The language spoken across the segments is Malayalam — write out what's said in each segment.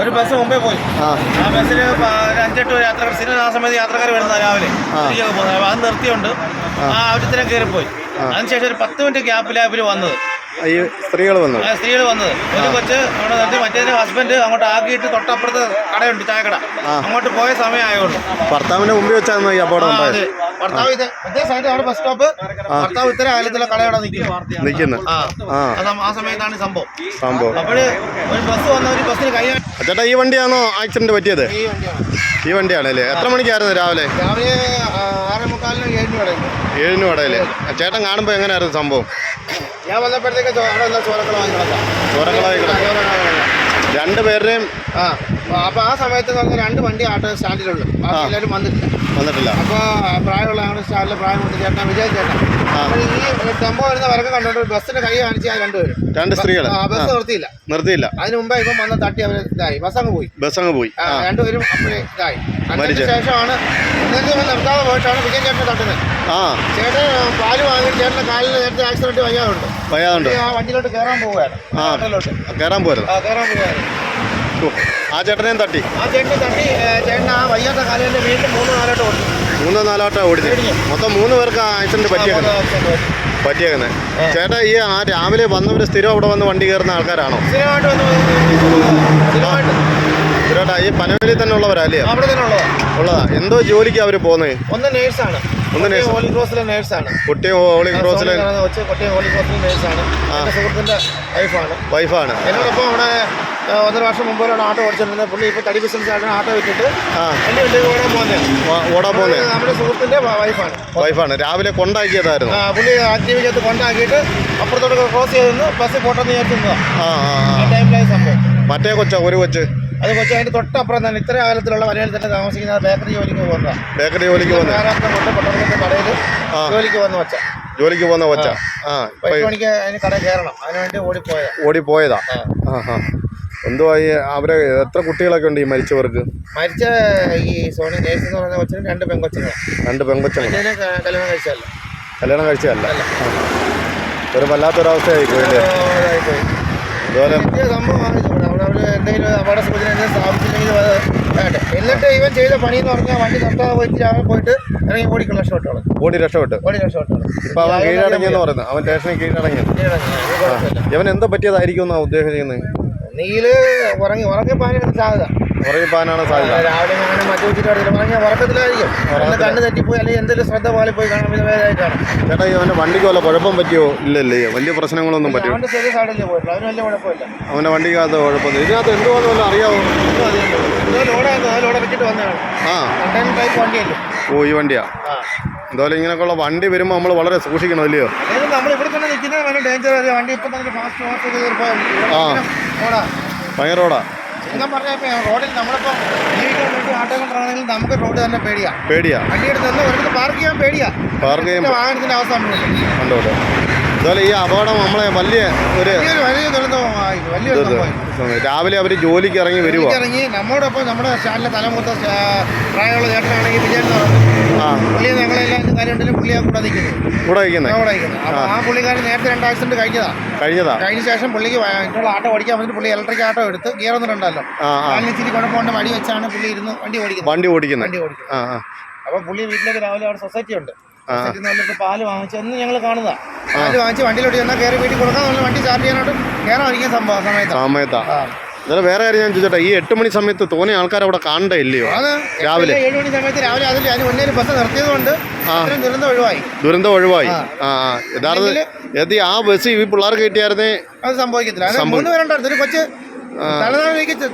ഒരു ബസ് മുമ്പേ പോയി. ആ. ബസ്സിൽ അഞ്ചെട്ട് യാത്രക്കാർ സിനിമ ആ സമയത്ത് യാത്രക്കാർ വരുന്ന രാവിലെ. പോകുന്നത്. അത് നിർത്തിയുണ്ട് ആ. അവറ്റത്തിനെ കയറിപ്പോയി. അതിനുശേഷം ഒരു പത്ത് മിനിറ്റ് ഗ്യാപ്പിലാണ് ഇവർ വന്നത്. ഈ സ്ത്രീകൾ വന്നു സ്ത്രീകൾ വന്നത്. ഒരു കൊച്ച് അവിടെ നിന്ന് മറ്റേതിന്റെ ഹസ്ബൻഡ് അങ്ങോട്ട് ആക്കിയിട്ട് തൊട്ടപ്പുറത്ത് കടയുണ്ട് ചായക്കട. അങ്ങോട്ട് പോയ സമയമായുള്ളൂ ഭർത്താവിന്റെ മുമ്പിൽ വെച്ചായിരുന്നു ഈ അപകടം ഉണ്ടായത്? ഭർത്താവ് ഇത് മറ്റേ സൈഡ് അവിടെ ബസ് സ്റ്റോപ്പ് ഭർത്താവ് ഇത്ര കാലത്തിലെ കടയുടെ നിൽക്കുന്നു. ആ. സമയത്താണ് സംഭവം. സംഭവം. അപ്പോഴ് ഒരു ബസ് വന്ന ഒരു ബസ്സിന് കൈ ചേട്ടാ ഈ വണ്ടിയാണോ ആക്സിഡന്റ് പറ്റിയത്? ഈ വണ്ടിയാണ്. അല്ലേ? വണ്ടിയാണല്ലേ എത്ര മണിക്കായിരുന്നു രാവിലെ? രാവിലെ ആറേ മുക്കാലിന് ഏഴിന് കടയുന്നു. ഏഴിന് ചേട്ടൻ കാണുമ്പോൾ എങ്ങനെയായിരുന്നു സംഭവം? ഞാൻ വന്നപ്പോഴത്തേക്ക് അവിടെ ചോരക്കളായി രണ്ടുപേരുടെയും ആ. അപ്പൊ ആ സമയത്ത് നമുക്ക് രണ്ട് വണ്ടി ആട്ടോ സ്റ്റാൻഡിലുള്ളു ബാക്കി എല്ലാവരും വന്നിട്ടില്ല. വന്നിട്ടില്ല. അപ്പോൾ പ്രായമുള്ള ഞങ്ങളുടെ സ്റ്റാൻഡിൽ പ്രായമുണ്ട് ചേട്ടൻ വിജയ് ചേട്ടൻ. അപ്പോൾ ഈ ടെമ്പോ വരുന്ന വരക്ക് കണ്ടോണ്ട് ബസ്സിന്റെ കൈ കാണിച്ച് ആ രണ്ടുപേരും രണ്ട് സ്ത്രീകൾ ബസ് നിർത്തിയില്ല. നിർത്തിയില്ല. അതിന് മുമ്പേ ഇപ്പം വന്ന് തട്ടി അവർ ഇതായി. ബസ് അങ്ങ് പോയി. ബസ് അങ്ങ് പോയി രണ്ടുപേരും അപ്പോഴേ ഇതായി. അതിന് ശേഷമാണ് നിർത്താതെ പോയിട്ടാണ് വിജയ് ചേട്ടനെ തട്ടുന്നത്. ആ. ചേട്ടൻ പാൽ വാങ്ങി ചേട്ടന്റെ കാലിൽ നേരത്തെ ആക്സിഡന്റ് വയ്യാറുണ്ട് വയ്യാതുണ്ട് ആ വണ്ടിയിലോട്ട് കയറാൻ പോവുകയാണ്. ആ. കയറാൻ ആ കയറാൻ പോവുകയാണ്. ആ ചേട്ടനെയും തട്ടി? ആ ചേട്ടനെ തട്ടി. ചേട്ടൻ ആ വയ്യാത്ത കാലിന്റെ വീണ്ടും മൂന്ന് നാലോട്ട് ഓടി. മൂന്നോ ഓടിച്ചത് മൊത്തം മൂന്ന് പേർക്ക് ആക്സിഡന്റ് പറ്റിയേക്കുന്നത് പറ്റിയേക്കുന്നത് ചേട്ടാ ഈ ആ രാവിലെ വന്നവർ സ്ഥിരം അവിടെ വന്ന് വണ്ടി കയറുന്ന ആൾക്കാരാണോ? സ്ഥിരമായിട്ട് വന്ന് സ്ഥിരമായിട്ട്. സ്ഥിരമായിട്ട്. ഈ പനവേലി തന്നെ ഉള്ളവരാ അല്ലേ? അവിടെ തന്നെ ഉള്ളതാ. ഉള്ളതാ. എന്തോ ജോലിക്ക് അവർ പോകുന്നത് ഒന്ന് നേഴ്സാണ്. ഒന്ന്. ഹോളി ക്രോസിലെ നേഴ്സാണ് കുട്ടിയും ഹോളി ക്രോസിലെ കൊട്ടിയം ഹോളി ക്രോസിലെ നേഴ്സാണ് എന്റെ സുഹൃത്തിന്റെ വൈഫാണ് വൈഫാണ് എന്നോടൊപ്പം അവിടെ ആ, ഒന്നര വർഷം മുമ്പ് ഒരാൾ ആട്ടോ ഓടിച്ചിരുന്നത് പുള്ളി ഇപ്പോൾ തടി ബിസിനസ് ആയിട്ട് ആട്ടോ വിട്ടിട്ട് വലിയ വലിയ ഓടാൻ പോകുന്നത് ഓടാൻ പോകുന്നത് നമ്മുടെ സുഹൃത്തിന്റെ വൈഫാണ് വൈഫാണ് രാവിലെ കൊണ്ടാക്കിയതായിരുന്നു. പുള്ളി ആക്റ്റീവിക്കകത്ത് കൊണ്ടാക്കിയിട്ട് അപ്പുറത്തോട്ട് ക്രോസ് ചെയ്തിരുന്നു. ബസ് ബസ്സിൽ പോട്ടെന്ന് വിചാരിച്ചിരുന്നതാണ് ആ ടൈമിലായ സംഭവം. മറ്റേ കൊച്ചോ ഒരു കൊച്ച്? അത് കൊച്ചു അതിന്റെ തൊട്ടപ്പുറം തന്നെ ഇത്ര അകലത്തിലുള്ള വലയിൽ തന്നെ താമസിക്കുന്ന ബേക്കറി ജോലിക്ക് പോകുന്ന. ബേക്കറി ജോലിക്ക് പോകുന്ന. മഹാരാഷ്ട്ര കൊണ്ട് പട്ടണത്തിന്റെ കടയിൽ ആ. ജോലിക്ക് വന്ന് വെച്ച ജോലിക്ക് പോകുന്ന വച്ച ആ. ഇപ്പൊ മണിക്ക് അതിന് കട കയറണം. അതിന് വേണ്ടി ഓടിപ്പോയ ഓടിപ്പോയതാ. ആ. ആ എന്തോ ഈ അവരെ എത്ര കുട്ടികളൊക്കെ ഉണ്ട് ഈ മരിച്ചവർക്ക്? മരിച്ച ഈ സോണി നേഴ്സ് എന്ന് പറയുന്ന കൊച്ചിന് രണ്ട് പെൺകൊച്ചുങ്ങൾ രണ്ട് പെങ്കൊച്ചങ്ങൾ കല്യാണം കഴിച്ചല്ല കല്യാണം കഴിച്ചതല്ല. ഒരു വല്ലാത്തൊരവസ്ഥയായി പോയില്ലേ? പോയി. അതുപോലെ വലിയ സംഭവമാണ് ഇത്. അവിടെ അവിടെ എന്തെങ്കിലും അപകട സൂചന എന്തെങ്കിലും സ്ഥാപിച്ചില്ലെങ്കിൽ അത് വേണ്ട. എന്നിട്ട് ഇവൻ ചെയ്ത പണി എന്ന് പറഞ്ഞാൽ വണ്ടി പോയിട്ട് പോയിട്ട് ഇറങ്ങി രക്ഷപ്പെട്ടോളൂ ഓടി രക്ഷപ്പെട്ട്. ഓടി രക്ഷപ്പെട്ടോളൂ ഇപ്പൊ അവൻ കീഴടങ്ങിയെന്ന് പറയുന്നത് അവൻ സ്റ്റേഷനിൽ കീഴടങ്ങിയത്. ഇവൻ എന്താ പറ്റിയതായിരിക്കും എന്നാ ഉദ്ദേശിക്കുന്നത്? നീൽ ഉറങ്ങി ഉറങ്ങിയ പാനിയുടെ സാധ്യത. ഉറങ്ങിപ്പാനാണ് സാധ്യത. രാവിലെ ഞാൻ മറ്റു വെച്ചിട്ട് അറിയില്ല ഉറങ്ങിയ ഉറക്കത്തിലായിരിക്കും. കണ്ണ് തെറ്റിപ്പോയി അല്ലെങ്കിൽ എന്തെങ്കിലും ശ്രദ്ധ പോലെ പോയി കാണാൻ ചേട്ടാ അവന്റെ വണ്ടിക്ക് വല്ല കുഴപ്പം പറ്റിയോ? ഇല്ലല്ലേ വലിയ പ്രശ്നങ്ങളൊന്നും പറ്റിയോ? അവന്റെ ചെറിയ സൈഡല്ലേ പോയിട്ടുള്ളൂ. അവന് വലിയ കുഴപ്പമില്ല. വണ്ടിക്കകത്ത് കുഴപ്പമില്ല ഇതിനകത്ത് എന്തുവാന്ന് വല്ല അറിയാവോ? ആ. ഓ ഈ വണ്ടിയാ? എന്തായാലും ഇങ്ങനെയൊക്കെയുള്ള വണ്ടി വരുമ്പോൾ നമ്മൾ വളരെ സൂക്ഷിക്കണം അല്ലയോ? ഭയങ്കര നമ്മൾ ഞാൻ പറഞ്ഞപ്പോൾ റോഡിൽ നമ്മളിപ്പോൾ ജീവിക്കാൻ വേണ്ടി ആട്ടോ കൊണ്ടാണെങ്കിലും നമുക്ക് റോഡ് തന്നെ പേടിയാ. പേടിയാ. വണ്ടിയെടുത്ത് നിന്ന് ഒരിടത്ത് പാർക്ക് ചെയ്യാൻ പേടിയാ. പാർക്ക് ചെയ്യാൻ ഇതിന്റെ വാഹനത്തിന്റെ അവസ്ഥ കണ്ടോ അതുപോലെ ഈ അപകടം നമ്മളെ വലിയ ഒരു വലിയ ദുരന്തമായി. വലിയൊരു രാവിലെ അവർ ജോലിക്ക് ഇറങ്ങി വരുവാ. ഇറങ്ങി നമ്മോടൊപ്പം നമ്മുടെ സ്റ്റാൻഡിലെ തലമൂത്ത പ്രായമുള്ള ചേട്ടനാണെങ്കിൽ വിജയൻ ആ. പുള്ളി ഞങ്ങളെല്ലാം കാര്യമുണ്ടെങ്കിലും പുള്ളിയാ കൂടെ നിൽക്കുന്നത് കൂടെ വയ്ക്കുന്നത് കൂടെ നിൽക്കുന്നത് അപ്പോൾ ആ. പുള്ളിക്കാരൻ നേരത്തെ രണ്ട് ആക്സിഡന്റ് കഴിഞ്ഞതാ. കഴിഞ്ഞതാ? കഴിഞ്ഞ ശേഷം പുള്ളിക്ക് മറ്റുള്ള ആട്ടോ ഓടിക്കാൻ വന്നിട്ട് പുള്ളി ഇലക്ട്രിക് ആട്ടോ എടുത്ത് ഗിയർ ഒന്നും അങ്ങനെ ഇച്ചിരി കുഴപ്പമുണ്ട് മടി വെച്ചാണ് പുള്ളി ഇരുന്ന് വണ്ടി ഓടിക്കുന്നത്. വണ്ടി ഓടിക്കുന്നത്. വണ്ടി ഓടിക്കുന്നത്. അപ്പോൾ പുള്ളി വീട്ടിലേക്ക് രാവിലെ അവിടെ സൊസൈറ്റി ഉണ്ട് സൊസൈറ്റി വന്നിട്ട് പാൽ വാങ്ങിച്ചെന്ന് ഞങ്ങൾ കാണുന്നതാ. പാൽ വാങ്ങിച്ച് വണ്ടിയിലോട്ട് ചെന്നാൽ കയറി വീട്ടിൽ കൊടുക്കാൻ നമ്മൾ വണ്ടി ചാർജ് ചെയ്യാനായിട്ട് കയറാൻ ഇരിക്കുന്ന സംഭവം സമയത്ത്. സമയത്താ. എന്നാലും വേറെ കാര്യം ഞാൻ ചോദിച്ചോട്ടെ ഈ എട്ട് മണി സമയത്ത് തോന്നിയ ആൾക്കാർ അവിടെ കാണണ്ട ഇല്ലയോ രാവിലെ? ഏഴ് മണി സമയത്ത് രാവിലെ അതിൽ അതിന് മുന്നേ ബസ് നിർത്തിയത് കൊണ്ട് അത്രയും ദുരന്തം ഒഴിവായി. ദുരന്തം ഒഴിവായി. ആ. ആ ആ. ബസ് ഈ പിള്ളേർ കിട്ടിയായിരുന്നേ അത് സംഭവിക്കത്തില്ല. മൂന്ന് പേരുണ്ടായിരുന്നു. ഒരു കൊച്ച്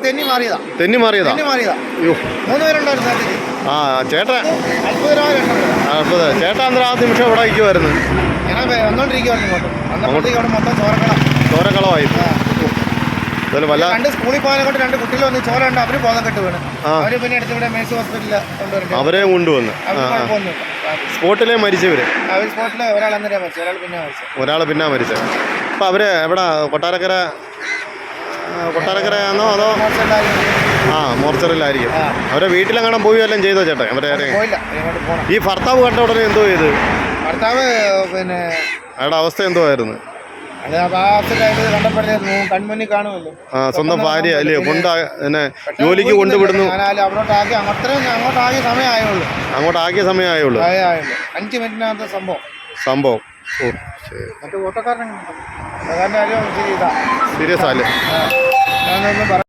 തെന്നി മാറിയതാ. തെന്നി മാറിയതാ? തെന്നി മാറിയതാ. അയ്യോ മൂന്ന് പേരുണ്ടായിരുന്നു ആ ചേട്ടാ. അത്ഭുത. ചേട്ടാ അന്നേരം ആ നിമിഷം ഇവിടെ ഇരിക്കുമായിരുന്നു ഞാൻ വന്നോണ്ടിരിക്കുവായിരുന്നു മൊത്തം ചോരക്കളമായി. രണ്ട് സ്കൂളിൽ പോകാനെ കൊണ്ട് രണ്ട് കുട്ടികൾ വന്ന് ചോര ഉണ്ട് അവർ ബോധം കെട്ട് വീണ്. അവർ പിന്നെ അടുത്ത് ഇവിടെ മേഴ്സി ഹോസ്പിറ്റലിൽ കൊണ്ടുവരുന്നുണ്ട് അവരെ കൊണ്ടുവന്നു. സ്പോട്ടിലെ മരിച്ചവര്? അവർ ഒരാൾ അന്നേരം മരിച്ചു. ഒരാൾ പിന്നെ മരിച്ചു. ഒരാൾ പിന്നെ മരിച്ചത് അപ്പൊ അവർ എവിടെ? കൊട്ടാരക്കര കൊട്ടാരക്കരയാണോ അതോ? ആ മോർച്ചറിലായിരിക്കും. അവരെ വീട്ടിലെങ്ങാനും പോയി വല്ലതും ചെയ്തോ ചേട്ടാ? അവരെ ഈ ഭർത്താവ് കണ്ട ഉടനെ എന്തോ ചെയ്ത്? ഭർത്താവ് പിന്നെ അയാളുടെ അവസ്ഥ എന്തോ ആയിരുന്നു ആ സ്വന്തം ഭാര്യ അല്ലേ? കൊണ്ട് എന്നെ ജോലിക്ക് കൊണ്ടുവിടുന്നു. അങ്ങോട്ടാക്കിയ സമയമായുള്ളൂ. അഞ്ച് മിനിറ്റിനകത്ത് സംഭവം. സംഭവം. മറ്റേ ഓട്ടോക്കാരനെ സീരിയസ് ആല്ലേ ഞാനൊന്നും